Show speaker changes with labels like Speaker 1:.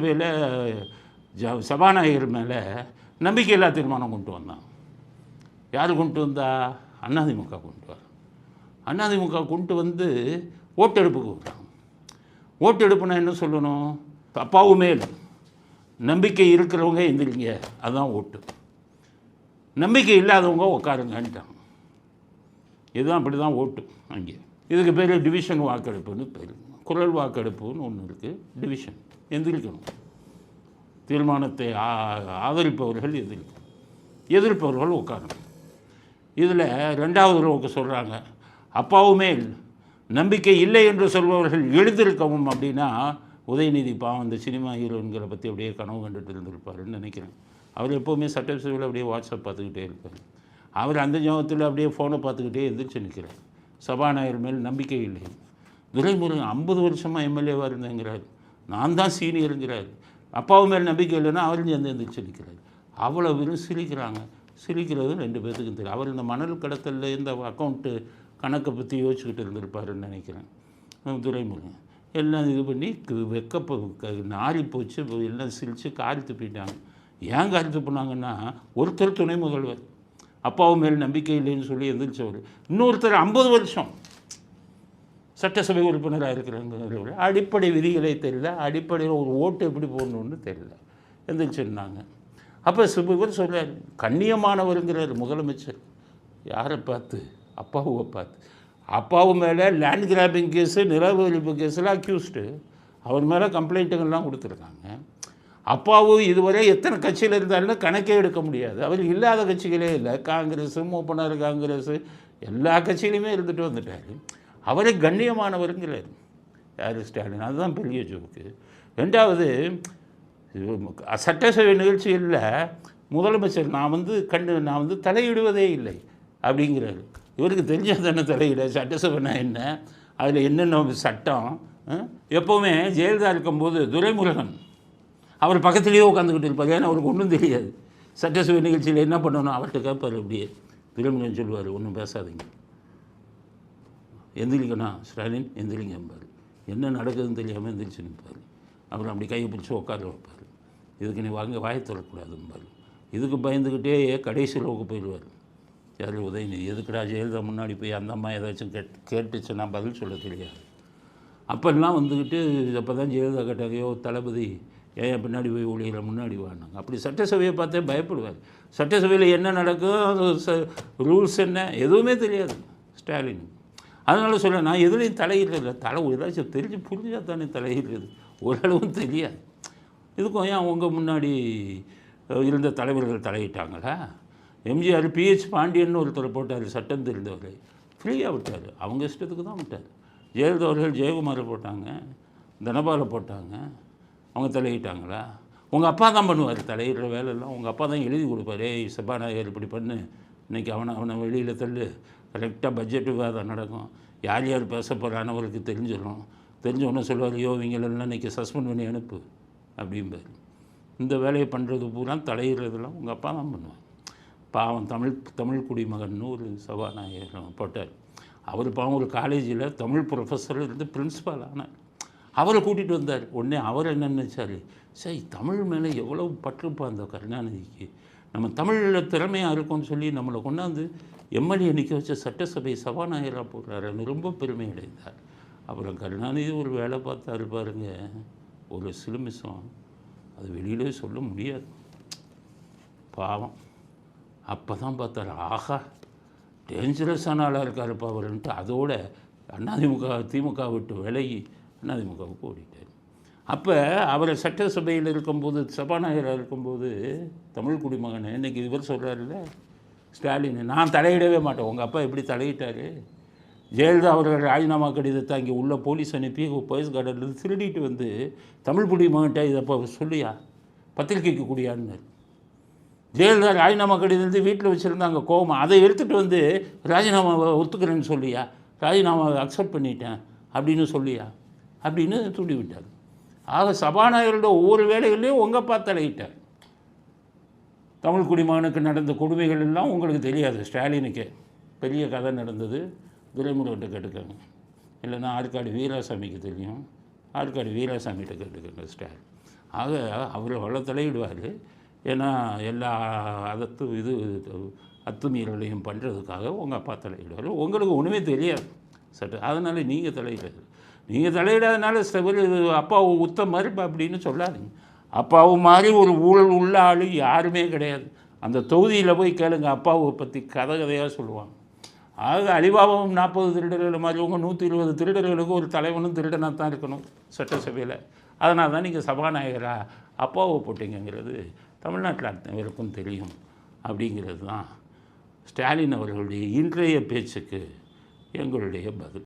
Speaker 1: சட்டசபையில் ஜ சபாநாயகர் மேலே நம்பிக்கையில்லா தீர்மானம் கொண்டு வந்தான். யார் கொண்டு வந்தா? அதிமுக கொண்டு வர. அதிமுக கொண்டு வந்து ஓட்டெடுப்புக்கு விட்டான் ஓட்டெடுப்புனா என்ன சொல்லணும்? அப்பாவுமே இல்லை. நம்பிக்கை இருக்கிறவங்க எந்திரிங்க. அதுதான் ஓட்டு. நம்பிக்கை இல்லாதவங்க உட்காருங்கன்ட்டாங்க இதுதான் அப்படி தான் ஓட்டு அங்கே. இதுக்கு பேர் டிவிஷன் வாக்கெடுப்புன்னு பேர். குரல் வாக்கெடுப்புன்னு ஒன்று இருக்குது டிவிஷன். எந்திரிக்கணும் தீர்மானத்தை ஆ- ஆதரிப்பவர்கள் எதிர்க்கணும் எதிர்ப்பவர்கள் உட்காரணும் இதில் ரெண்டாவது ரோவுக்கு சொல்கிறாங்க அப்பாவுமே நம்பிக்கை இல்லை என்று சொல்பவர்கள் எழுந்திருக்கவும் அப்படின்னா உதயநிதி பாவம் அந்த சினிமா ஹீரோன்களை பற்றி அப்படியே கனவு கண்டுட்டு இருந்திருப்பாருன்னு நினைக்கிறேன். அவர் எப்போவுமே சட்டசபையில் அப்படியே வாட்ஸ்அப் பார்த்துக்கிட்டே இருப்பார். அவர் அந்த ஜோகத்தில் அப்படியே ஃபோனை பார்த்துக்கிட்டே எந்திரிச்சு நிற்கிறார் சபாநாயகர் மேல் நம்பிக்கை இல்லை. துரைமுருகன் ஐம்பது வருஷமாக எம்எல்ஏவாக இருந்தேங்கிறார். நான் தான் சீனியருங்கிறார் அப்பாவு மேல் நம்பிக்கை இல்லைன்னா அவரும் சேர்ந்து எந்திரிச்சு நிற்கிறார். அவ்வளோ பேரும் சிரிக்கிறாங்க. சிரிக்கிறது ரெண்டு பேர்த்துக்கும் தெரியும். அவர் இந்த மணல் கடத்தலில் இந்த அக்கௌண்ட்டு கணக்கை பற்றி யோசிச்சுக்கிட்டு இருந்திருப்பாருன்னு நினைக்கிறேன். அஹ் துரைமுருகன். எல்லாம் இது பண்ணி வெக்கப்போ வெக்கப்ப நாறி போச்சு. எல்லாம் சிரித்து காரி துப்பிட்டாங்க. ஏன் காரி துப்புனாங்கன்னா ஒருத்தர் துணை முதல்வர். அப்பாவு மேல் நம்பிக்கை இல்லைன்னு சொல்லி எந்திரிச்சவர். இன்னொருத்தர் ஐம்பது வருஷம். சட்டசபை உறுப்பினராக இருக்கிறாங்க அடிப்படை விதிகளே தெரியல அடிப்படையில் ஒரு ஓட்டு எப்படி போடணும்னு தெரியல எந்திரிச்சிருந்தாங்க அப்போ சுப சொல்கிறார் கண்ணியமானவருங்கிறார் முதலமைச்சர். யாரை பார்த்து? அப்பாவை பார்த்து. அப்பாவு மேலே லேண்ட் கிராபிங் கேஸு நிலவரிப்பு கேஸில் அக்யூஸ்டு அவர் மேலே கம்ப்ளைண்ட்டுகள்லாம் கொடுத்துருக்காங்க. அப்பாவும் இதுவரை எத்தனை கட்சியில் இருந்தாலும் கணக்கே எடுக்க முடியாது. அவர் இல்லாத கட்சிகளே இல்லை. காங்கிரஸு மூப்பனார் காங்கிரஸு. எல்லா கட்சியிலையுமே இருந்துட்டு வந்துட்டார். அவரே கண்ணியமானவருங்கிறார். யார்? ஸ்டாலின். அதுதான் பெரிய ஜோக்கு. ரெண்டாவது சட்டசபை நிகழ்ச்சியில் முதலமைச்சர் நான் வந்து கண்டு நான் வந்து தலையிடுவதே இல்லை அப்படிங்கிறாரு. இவருக்கு தெரிஞ்சால் தானே தலையிட? சட்டசபைனா என்ன? அதில் என்னென்ன சட்டம்? எப்போவுமே ஜெயலலிதா இருக்கும்போது துரைமுருகன். அவர் பக்கத்துலேயே உட்காந்துக்கிட்டு இருப்பார். ஏன்னா அவருக்கு ஒன்றும் தெரியாது. சட்டசபை நிகழ்ச்சியில் என்ன பண்ணணும்? அவர்கிட்ட கேட்பார் அப்படியே. துரைமுருகன் சொல்லுவார் ஒன்றும் பேசாதீங்க. எந்திரிக்கணும் ஸ்டாலின் எந்திரிங்கம்பார் என்ன நடக்குதுன்னு தெரியாமல் எந்திரிச்சு நிற்பார். அப்புறம் அப்படி கையை பிடிச்சி உட்கார வைப்பார். இதுக்கு நீ வாங்க வாயை தரக்கூடாதும்பார் இதுக்கு பயந்துக்கிட்டே கடைசி ரோவுக்கு போயிடுவார். யார் உதயநிதி? எதுக்குடா ஜெயலலிதா முன்னாடி போய் அந்த அம்மா ஏதாச்சும் கேட் கேட்டுச்சுன்னா பதில் சொல்ல தெரியாது. அப்போல்லாம் வந்துக்கிட்டு அப்போ தான் ஜெயலலிதா கேட்டாங்கயோ தளபதி ஏன் பின்னாடி போய் ஒளியில முன்னாடி வாடினாங்க அப்படி சட்டசபையை பார்த்தே பயப்படுவார். சட்டசபையில் என்ன நடக்கும்? ச- ரூல்ஸ் என்ன? எதுவுமே தெரியாது. ஸ்டாலின் அதனால் சொல்ல நான் எதுலேயும் தலையிடுறது தலை ஏதாச்சும் தெரிஞ்சு புரிஞ்சால் தானே தலையிடுறது. ஓரளவும் தெரியாது. இதுக்கும் ஏன் உங்கள் முன்னாடி இருந்த தலைவர்கள் தலையிட்டாங்களா? எம்ஜிஆர் பிஹெச் பாண்டியன் ஒருத்தர் போட்டார் சட்டம் தெரிந்தவர். ஃப்ரீயாக விட்டார். அவங்க இஷ்டத்துக்கு தான் விட்டார். ஜெயலலிதா அவர்கள் ஜெயக்குமாரை போட்டாங்க தனபாலை போட்டாங்க அவங்க தலையிட்டாங்களா? உங்கள் அப்பா தான் பண்ணுவார் தலையிடுற வேலையெல்லாம். உங்கள் அப்பா தான் எழுதி கொடுப்பாரு. ஏய் சபாநாயகர் இப்படி பண்ணு. இன்னைக்கு அவனை அவனை வெளியில் தள்ளு. கரெக்டாக பட்ஜெட் விவாதம் நடக்கும். யார் யார் பேச போகிறான்னு அவருக்கு தெரிஞ்சிடும் தெரிஞ்சவொன்னே சொல்லுவார் ஐயோ இவங்களெல்லாம் இன்னைக்கு சஸ்பெண்ட் பண்ணி அனுப்பு அப்படிம்பார். இந்த வேலையை பண்ணுறது பூரா தலையிடுறதெல்லாம் உங்கள் அப்பா தான் பண்ணுவாங்க பாவம் தமிழ் தமிழ் குடிமகன் ஒரு சபாநாயகர் போட்டார். அவர் பாவம் ஒரு காலேஜில் தமிழ் ப்ரொஃபஸர் இருந்து பிரின்ஸிபால் ஆனார். அவரை கூட்டிகிட்டு வந்தார். உடனே அவர் என்ன நினச்சார்? சரி தமிழ் மேலே எவ்வளோ பற்றுப்பா அந்த கருணாநிதிக்கு. நம்ம தமிழில் திறமையாக இருக்கோம்னு சொல்லி நம்மளை கொண்டாந்து எம்எல்ஏ நிற்க வச்ச சட்டசபை சபாநாயகராக போடுறாருன்னு ரொம்ப பெருமை அடைந்தார் அப்புறம் கருணாநிதி ஒரு வேலை பார்த்தாரு பாருங்க. ஒரு சிலுமிசம். அது வெளியிலே சொல்ல முடியாது. பாவம். அப்போ தான் பார்த்தாரு ஆஹா டேஞ்சரஸான ஆளாக இருக்காருப்பா அவருன்ட்டு. அதோட அதிமுக திமுக விட்டு விலகி அதிமுகவுக்கு ஓடிட்டார். அப்போ அவரை சட்டசபையில் இருக்கும்போது சபாநாயகராக இருக்கும்போது தமிழ் குடிமகன் இன்றைக்கி இவர் சொல்கிறாருல்ல ஸ்டாலின் நான் தலையிடவே மாட்டேன். உங்கள் அப்பா எப்படி தலையிட்டார்? ஜெயலலிதா அவர்கள் ராஜினாமா கடிதத்தை அங்கே உள்ள போலீஸ் அனுப்பி போலீஸ் கார்டன்லேருந்து திருடிட்டு வந்து தமிழ் குடிமகன்ட்ட இதை இப்போ சொல்லியா? பத்திரிக்கைக்கு கூடியான்னு ஜெயலலிதா ராஜினாமா கடிதத்தை வீட்டில் வச்சுருந்தாங்க கோபம் அதை எடுத்துகிட்டு வந்து ராஜினாமாவை ஒத்துக்கிறேன்னு சொல்லியா? ராஜினாமாவை அக்செப்ட் பண்ணிட்டேன் அப்படின்னு சொல்லியா? அப்படின்னு தூண்டி விட்டார் ஆக சபாநாயகருடைய ஒவ்வொரு வேலைகள்லையும் உங்கள் அப்பா தலையிட்டார் தமிழ் குடிமகனுக்கு நடந்த கொடுமைகள் எல்லாம் உங்களுக்கு தெரியாது. ஸ்டாலினுக்கு பெரிய கதை நடந்தது. துரைமுருகிட்ட கேட்டுக்கோங்க. இல்லைன்னா ஆற்காடு வீராசாமிக்கு தெரியும். ஆற்காடு வீராசாமிகிட்ட கேட்டுக்கோங்க ஸ்டாலின். ஆக அவர் அவ்வளோ தலையிடுவார் ஏன்னா எல்லா அதத்து இது அத்துமீறலையும் பண்ணுறதுக்காக உங்கள் அப்பா தலையிடுவார். உங்களுக்கு ஒன்றுமே தெரியாது. சட்டு அதனால் நீங்கள் தலையிடாது நீங்கள் தலையிடாதனால செவல் அப்பாவை உத்த மறுப்பு அப்படின்னு சொல்லாதீங்க. அப்பாவு மாதிரி ஒரு ஊழல் உள்ள ஆள் யாருமே கிடையாது. அந்த தொகுதியில் போய் கேளுங்க அப்பாவை பற்றி கதை கதையாக சொல்லுவாங்க. ஆக அலிபாபாவும் நாற்பது திருடர்கள் மாதிரி உங்கள் நூற்றி இருபது திருடர்களுக்கு ஒரு தலைவனும் திருடனாக தான் இருக்கணும் சட்டசபையில். அதனால தான் நீங்கள் சபாநாயகராக அப்பாவை போட்டீங்கங்கிறது தமிழ்நாட்டில் அத்தனைவருக்கும் தெரியும் அப்படிங்கிறது தான் ஸ்டாலின் அவர்களுடைய இன்றைய பேச்சுக்கு எங்களுடைய பதில்.